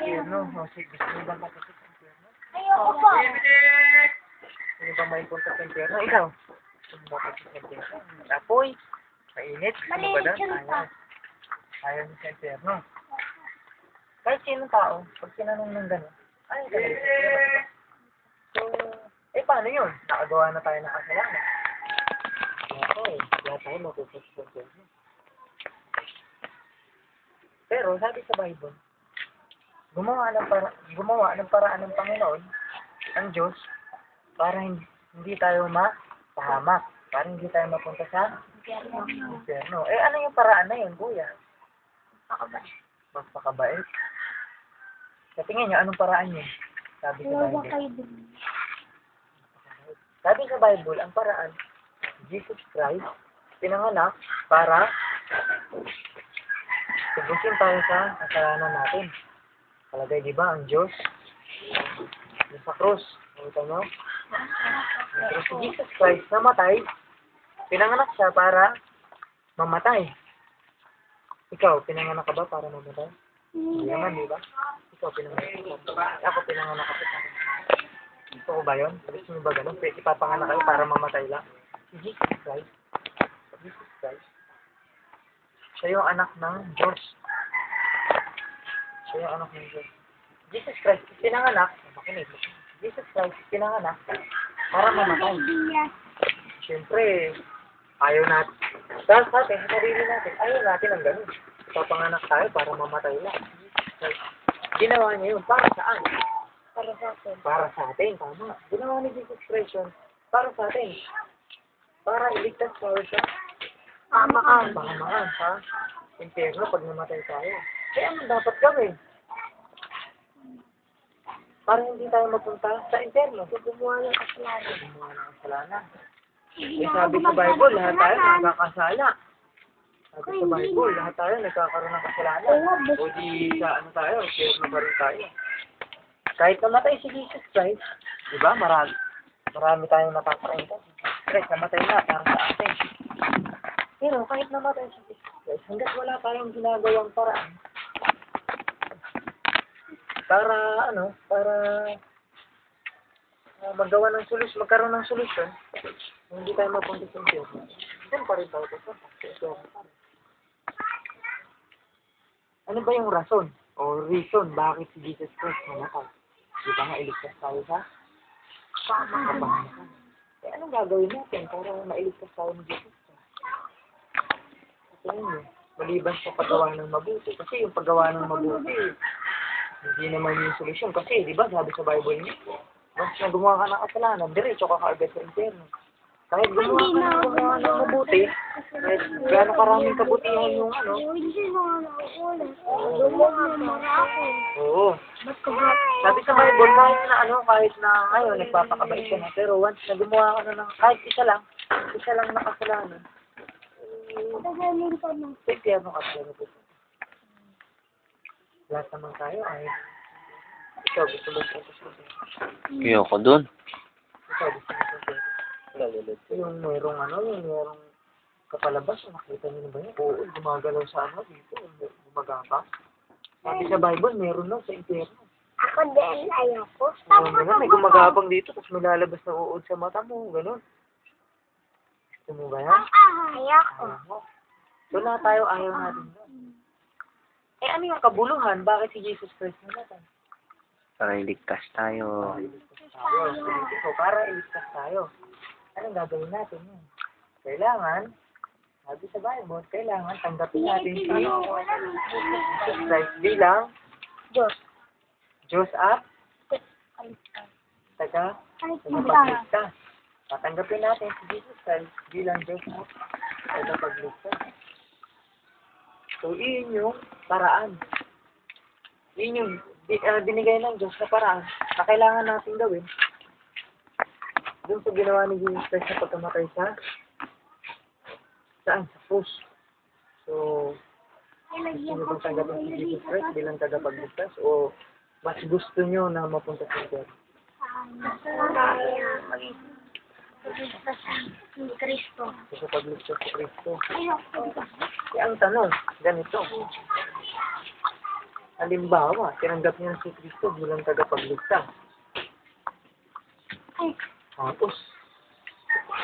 impyerno. Sige, gusto niyo ba mapunta sa impyerno? Ayoko po. Gusto niyo ba may punta sa impyerno? Ikaw? Gusto mo mapunta sa impyerno? Apoy? Mainit? Ba Maliit yung pa. Ayaw. Niyo sa impyerno. Kahit sinong tao, pag tinanong ng gano'n, ayaw. So, eh paano yun? Nakagawa na tayo ng kasalanan. Eh, wala tayo mapupunta sa impyerno. Pero sabi sa Bible, gumawa ng para gumawa ng paraan ng Panginoon, ang Diyos, para hindi, tayo mapahamak, para hindi tayo mapunta sa impyerno. Eh ano yung paraan na yun, kuya? Magpakabait. Sa tingin niyo, anong paraan yun? Sabi sa Bible. Sabi sa Bible, ang paraan, Jesus Christ, pinanganak para tubusin tayo sa kasalanan natin. Palagay, di ba, ang Diyos, yung sa krus, nakita nyo? Yung krus si Jesus Christ namatay, pinanganak siya para mamatay. Ikaw, pinanganak ka ba para mamatay? Hindi naman, di ba? Ikaw, pinanganak ka ba? Ako, pinanganak ka para gusto ko ba yun? Gusto niyo ba ganun? Pwede ipapanganak kayo para mamatay lang? Si Jesus Christ. Jesus Christ. Siya yung anak ng Diyos. Siya yung anak ng Diyos. Jesus Christ, pinanganak, makinig, Jesus Christ, pinanganak para mamatay. Siyempre, ayaw natin. Sa sa atin, sa sarili natin, ayaw natin ang ganun. Ipapanganak tayo para mamatay lang. Ginawa niya yun, para saan? Para sa akin. para sa atin, tama. Ginawa ni Jesus Christ yun, para sa atin. Para iligtas tayo sa Pamakan. pamamaan sa impyerno pag namatay tayo. Kaya ano dapat gawin? Para hindi tayo mapunta sa impyerno. Gumawa ng kasalanan. Gumawa ng kasalanan. Eh, sabi sa Bible, lahat tayo nagkakasala. Sabi sa Bible, lahat tayo nagkakaroon ng kasalanan. O di sa ano tayo, impyerno pa rin tayo. Kahit namatay si Jesus Christ, di ba, marami, marami tayong napapakita. Christ, namatay na para sa atin. Pero kahit namatay si Jesus Christ, hanggat wala tayong ginagawang paraan, para ano, para uh, magawa ng solusyon, magkaroon ng solusyon, hindi tayo mapunta sa impyerno. Yan pa rin tayo sa impyerno. Ano ba yung rason o reason bakit si Jesus Christ namatay? Di ba nga iligtas tayo sa kapamakan? Eh, anong gagawin natin para mailigtas tayo ng Jesus Christ? Kasi yun, maliban sa paggawa ng mabuti. Kasi yung paggawa ng mabuti, hindi naman yung solusyon. Kasi, di ba, sabi sa Bible niya, once na gumawa ka ng kasalanan, diretso ka kaagad sa impyerno. Kahit gumawa ka ng gumawa ng mabuti, kahit gaano karaming kabutihan yung ano, oo. Ka? Sabi sa Bible, kahit na ano, kahit na ngayon, nagpapakabait ka na, pero once na gumawa ka na ng, kahit isa lang, isa lang na kasalanan, mo. sa impyerno ka pero po. Lahat naman tayo ay, ikaw gusto mo sa impyerno. Ayoko dun. Ikaw gusto mo sa impyerno. Yung merong ano, yung merong kapalabas, nakita niyo na ba yun? Oo, gumagalaw sa ano dito, gumagapa. Sabi sa Bible, meron na sa impyerno. Ako din, ayoko. Oo, ganun, may gumagapang dito, tapos may lalabas na uod sa mata mo, ganun. Gusto mo ba yan? Ayoko. Ayaw mo. So, lahat tayo ayaw natin doon. Eh, ano yung kabuluhan? Bakit si Jesus Christ namatay? Para iligtas tayo. Iligtas tayo. So, para iligtas tayo. Anong gagawin natin yun? Kailangan, sabi sa Bible, kailangan tanggapin natin si Jesus Christ bilang Diyos. Diyos at taga tagapagligtas. Tatanggapin natin si Jesus Christ bilang Diyos at tagapagligtas. So, iyon yung paraan. Yun yung ah, binigay ng Diyos na paraan na kailangan natin gawin. Doon sa ginawa ni Jesus Christ na pagkamatay sa saan? Sa krus. So, gusto niyo bang tanggapin si Jesus Christ bilang tagapagligtas o mas gusto niyo na mapunta sa Diyos? Ni Kristo. Sa pagligtas sa Kristo. Kaya ang tanong, ganito. Halimbawa, tinanggap niya si Kristo bilang tagapagligtas. Tapos,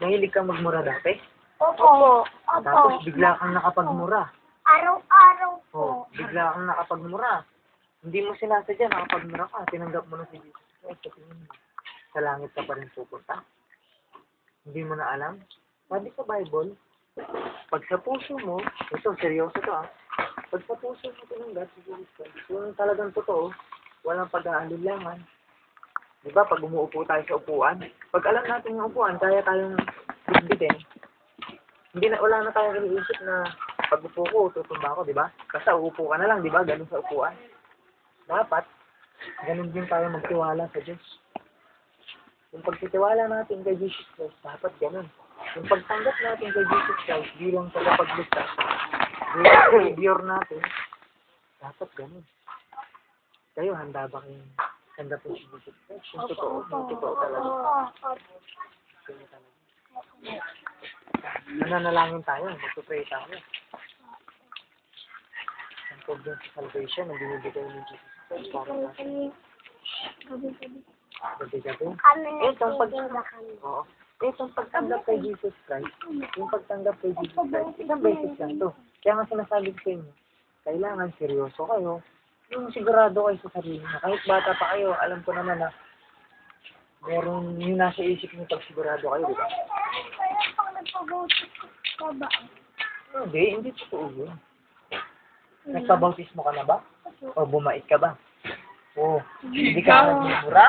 nahilig kang magmura dati. Opo. Tapos, Opo. bigla kang nakapagmura. Araw-araw po. Oh, bigla kang nakapagmura. Hindi mo sinasadya, nakapagmura ka. Tinanggap mo na si Jesus Christ. Sa tingin mo, sa langit ka pa rin pupunta. Hindi mo na alam. Sabi sa Bible, pag sa puso mo, ito, seryoso to ah. Pag sa puso mo tinanggap yung talagang totoo, walang pag-aalinlangan. Di ba, pag umuupo tayo sa upuan, pag alam natin yung upuan, kaya tayong bitbitin, hindi na, wala na tayong iniisip na pag upo ko, tutumba ako, di ba? Basta uupo ka na lang, di ba? Ganun sa upuan. Dapat, ganun din tayo magtiwala sa Diyos. Yung pagtitiwala natin kay Jesus Christ, dapat ganun. Yung pagtanggap natin kay Jesus Christ bilang tagapagligtas, bilang Savior natin, dapat ganun. Kayo, handa ba kayong tanggapin si Jesus Christ? Yung totoo, yung totoo talaga. Yung talaga. Nananalangin tayo, magpupray tayo. Ang problem sa salvation na binibigay ni Jesus Christ para sa atin. Gabi-gabi. Kami Eh, itong pag... nagtitinda kami. Oo. Itong pagtanggap kay Jesus Christ, yung pagtanggap kay Jesus Christ, isang beses lang to. Kaya nga sinasabi ko sa inyo, kailangan seryoso kayo. Yung sigurado kayo sa sarili na kahit bata pa kayo, alam ko naman na meron yung nasa isip niyo pag sigurado kayo, di ba? Kaya pag nagpabautis ka ba? Hindi, hindi totoo yun. Nagpabautismo ka na ba? O bumait ka ba? O hindi ka na nagmumura?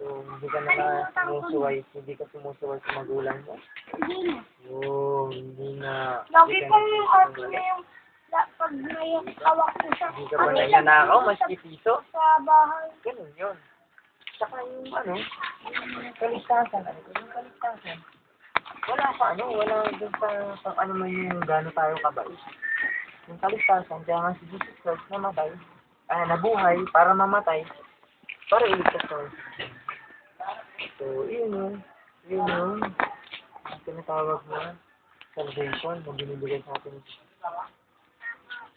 O hindi ka na sumusuway, hindi ka sumusuway sa magulang mo? Hindi na. Oo, hindi na. Lagi kong yung sumusuway. na yung pag may hawak ko sa Hindi ka ba nagnanakaw, maski piso? sa bahay. Ganun yun. Saka yung ano, kaligtasan, ano ko, yung kaligtasan. Wala pa ano, wala dun sa, sa ano man yung gano'n tayo kabait. Yung kaligtasan, kaya nga si Jesus Christ namatay, ah, nabuhay para mamatay, para iligtas tayo. So, yun yun. Yun yun. Ang tinatawag na salvation na binibigay sa atin.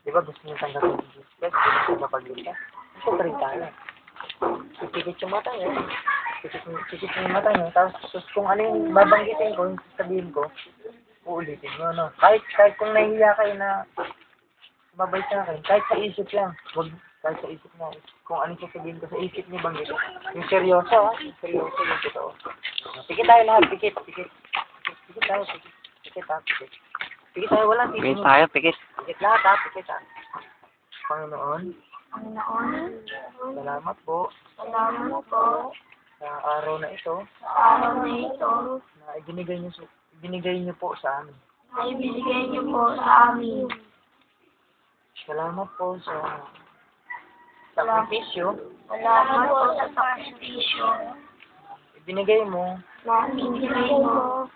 Di ba gusto niyo tanggapin si Jesus Christ? Gusto niyo mapagligtas? Gusto pa rin tayo. Sikit yung mata niyo. Sikit, sikit yung mata niyo. Tapos kung ano yung babanggitin ko, yung sasabihin ko, uulitin niyo, no? Kahit, kahit kung nahihiya kayo na sumabay sa akin, kahit sa isip lang, wag, kahit sa isip na, kung ano sasabihin ko sa isip niyo banggitin. Yung seryoso, ha? Yung seryoso, yung totoo. Pikit tayo lahat, pikit, pikit. Pikit, pikit tayo, pikit. Pikit, ha? Pikit. Pikit tayo, walang Pikit titingin. tayo, pikit. Pikit lahat, ha? Pikit, ha? Panginoon, Panginoon, salamat po salamat po sa araw na ito sa araw na ito na ibinigay niyo, sa- ibinigay niyo po sa amin. na ibigay niyo po sa amin. Salamat po sa sakripisyo Salamat po sa sakripisyo ibinigay mo? Na ibigay mo.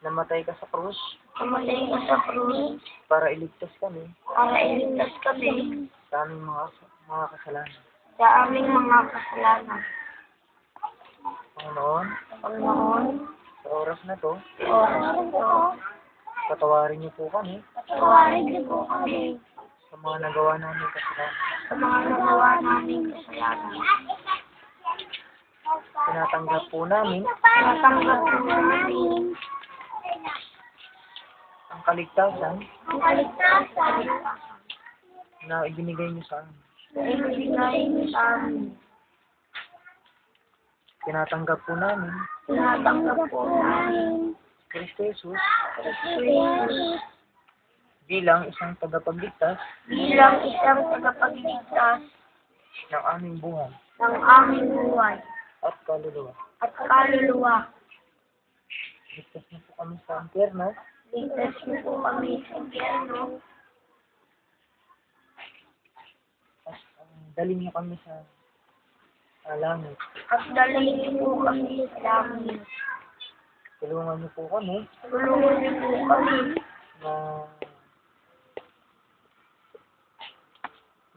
namatay ka sa krus? Kamatay ka sa krus. Para iligtas kami. Para iligtas kami. Sa aming mga mga kasalanan. sa aming mga kasalanan. Panginoon, Panginoon, sa oras na to, oras na ito, patawarin niyo po kami. Patawarin niyo po kami sa mga nagawa namin kasalanan. sa mga nagawa naming kasalanan. Tinatanggap po namin Natanggap po namin ang kaligtasan ang kaligtasan na ibinigay niyo sa amin. na ibigay niyo sa amin. Tinatanggap po namin Tinatanggap po namin Kristo Jesus Jesus bilang isang tagapagligtas bilang isang tagapagligtas ng aming buhay ng aming buhay at kaluluwa. at kaluluwa. Ligtas niyo po kami sa impyerno Ligtas niyo po kami sa impyerno at um, dalhin niyo kami sa sa langit. at dalhin niyo po kami sa langit. Tulungan niyo po kami Tulungan niyo po kami na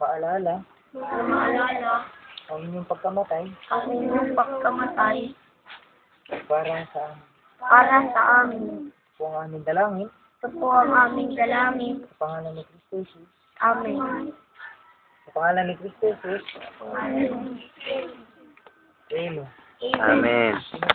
maalala maalala ang inyong pagkamatay ang inyong pagkamatay para sa amin. para sa amin. Po ang aming dalangin Ito po ang aming dalangin. sa pangalan ni Kristo Jesus. Amen. Sa pangalan ni Kristo Jesus. Pray mo. Amen. Sino